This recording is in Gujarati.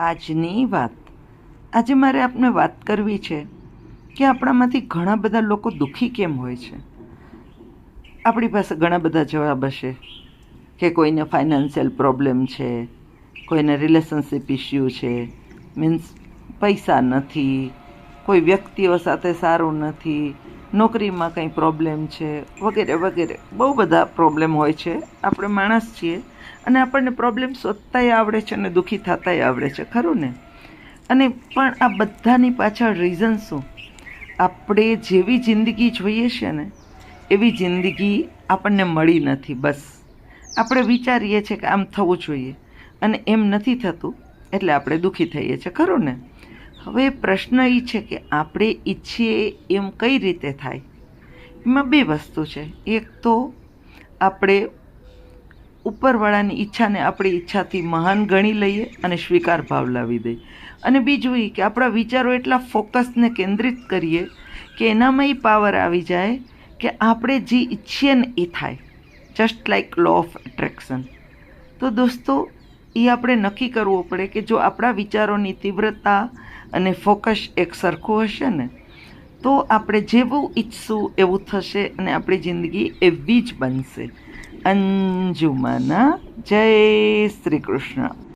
આજની વાત. આજે મારે આપને વાત કરવી છે કે આપણામાંથી ઘણા બધા લોકો દુઃખી કેમ હોય છે. આપણી પાસે ઘણા બધા જવાબ હશે કે કોઈને ફાઇનાન્શિયલ પ્રોબ્લેમ છે, કોઈને રિલેશનશિપ ઇશ્યુ છે મીન્સ પૈસા નથી, કોઈ વ્યક્તિઓ સાથે સારું નથી નોકરીમાં કંઈ પ્રોબ્લેમ છે, વગેરે વગેરે. બહુ બધા પ્રોબ્લેમ હોય છે. આપણે માણસ છીએ અને આપણને પ્રોબ્લેમ શોધતાય આવડે છે અને દુઃખી થતાંય આવડે છે. ખરું ને? અને પણ આ બધાની પાછળ રીઝન શું? આપણે જેવી જિંદગી જોઈએ છે ને, એવી જિંદગી આપણને મળી નથી બસ. આપણે વિચારીએ છીએ કે આમ થવું જોઈએ અને એમ નથી થતું એટલે આપણે દુઃખી થઈએ છીએ. ખરું ને? હવે પ્રશ્ન એ છે કે આપણે ઈચ્છીએ એમ કઈ રીતે થાય? એમાં બે વસ્તુ છે. એક તો આપણે ઉપરવાળાની ઈચ્છાને આપણી ઈચ્છાથી મહાન ગણી લઈએ અને સ્વીકાર ભાવ લાવી દઈએ. અને બીજું એ કે આપણા વિચારો એટલા ફોકસને કેન્દ્રિત કરીએ કે એનામાં એ પાવર આવી જાય કે આપણે જે ઈચ્છીએ ને એ થાય. Just like law of attraction તો દોસ્તો એ આપણે નક્કી કરવું પડે કે જો આપણા વિચારોની તીવ્રતા અને ફોકસ એક સરખું હશે ને, તો આપણે જેવું ઈચ્છશું એવું થશે અને આપણી જિંદગી એવી જ બનશે. અંજુમાના જય શ્રી કૃષ્ણ.